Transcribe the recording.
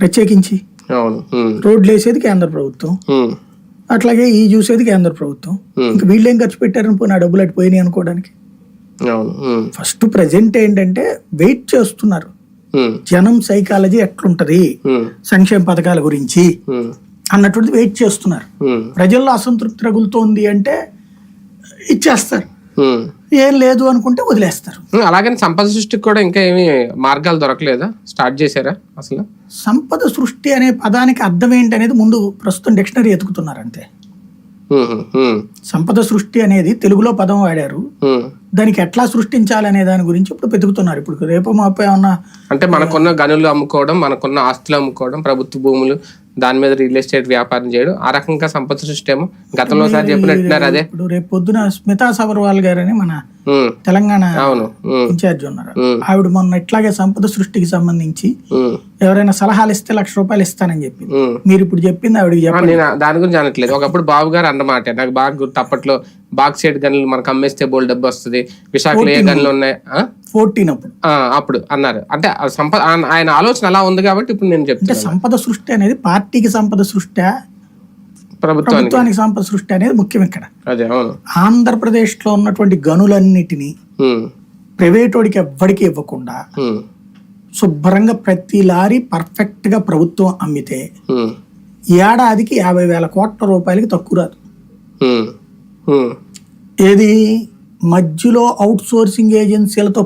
ప్రత్యేకించి రోడ్లు వేసేది కేంద్ర ప్రభుత్వం. అట్లాగే ఈ చూసేది కేంద్ర ప్రభుత్వం. ఇంకా వీళ్ళు ఏం ఖర్చు పెట్టారని పోయి నా డబ్బులు అటు పోయినాయి అనుకోవడానికి? ఫస్ట్ ప్రజెంట్ ఏంటంటే వెయిట్ చేస్తున్నారు. జనం సైకాలజీ ఎట్లుంటది? సంక్షేమ పథకాల గురించి అన్నటువంటిది వెయిట్ చేస్తున్నారు. ప్రజల్లో అసంతృప్తి రగులుతోంది అంటే ఇచ్చేస్తారు. ఏం లేదు అనుకుంటే వదిలేస్తారు. అలాగని సంపద సృష్టికి కూడా ఇంకా ఏమి మార్గాలు దొరకలేదా? స్టార్ట్ చేశారా అసలు? సంపద సృష్టి అనే పదానికి అర్థం ఏంటి అనేది ముందు ప్రస్తుతం డిక్షనరీ ఎతుకుతున్నారు అంతే సంపద సృష్టి అనేది తెలుగులో పదం వాడారు. దానికి ఎట్లా సృష్టించాలి అనే దాని గురించి ఇప్పుడు వెతుకుతున్నారు. ఇప్పుడు రేపు మాపై ఏమన్నా అంటే మనకున్న గనులు అమ్ముకోవడం మనకున్న ఆస్తులు అమ్ముకోవడం ప్రభుత్వ భూములు దాని మీద రియల్ ఎస్టేట్ వ్యాపారం చేయడం. ఆ రకంగా సంపద సృష్టి ఏమో గతంలో ఒకసారి చెప్పినట్టున్నారు అదే? ఇప్పుడు రేపు పొద్దున స్మితా సబర్వాల్ గారని మన తెలంగాణ అవును. ఇన్ఛార్జ్ ఉన్నారు. ఆవిడ మొన్న ఇట్లాగే సంపద సృష్టికి సంబంధించి ఎవరైనా సలహాలు ఇస్తే లక్ష రూపాయలు ఇస్తానని చెప్పింది. ఉమ్. మీరు ఇప్పుడు చెప్పింది ఆవిడకి చెప్పండి. నేను దాని గురించి అనట్లేదు. ఒకప్పుడు బాబు గారు అన్నమాట. నాకు బాగా గుర్తు. అప్పట్లో బాక్స్ సెట్ గనులు మనకు అమ్మేస్తే బోల్ డబ్బు వస్తుంది. విశాఖలో ఏ గనులు ఉన్నాయి? ఫోర్టీన్ అప్పుడు అప్పుడు అన్నారు. అంటే సంపద ఆయన- ఆలోచన అలా ఉంది కాబట్టి ఇప్పుడు నేను అంటే చెప్తాను సంపద సృష్టి అనేది పార్టీకి సంపద సృష్టి ప్రభుత్వానికి. సంపద సృష్టి అనేది ముఖ్యం ఇక్కడ. ఆంధ్రప్రదేశ్లో ఉన్నటువంటి గనులన్నిటినీ ప్రైవేటోడికి ఎవ్వడికి ఇవ్వకుండా శుభ్రంగా ప్రతి లారీ పర్ఫెక్ట్గా ప్రభుత్వం అమ్మితే ఏడాదికి యాభై వేల కోట్ల రూపాయలకి తక్కువ రాదు. ఏది? మధ్యలో అవుట్ సోర్సింగ్ ఏజెన్సీలతో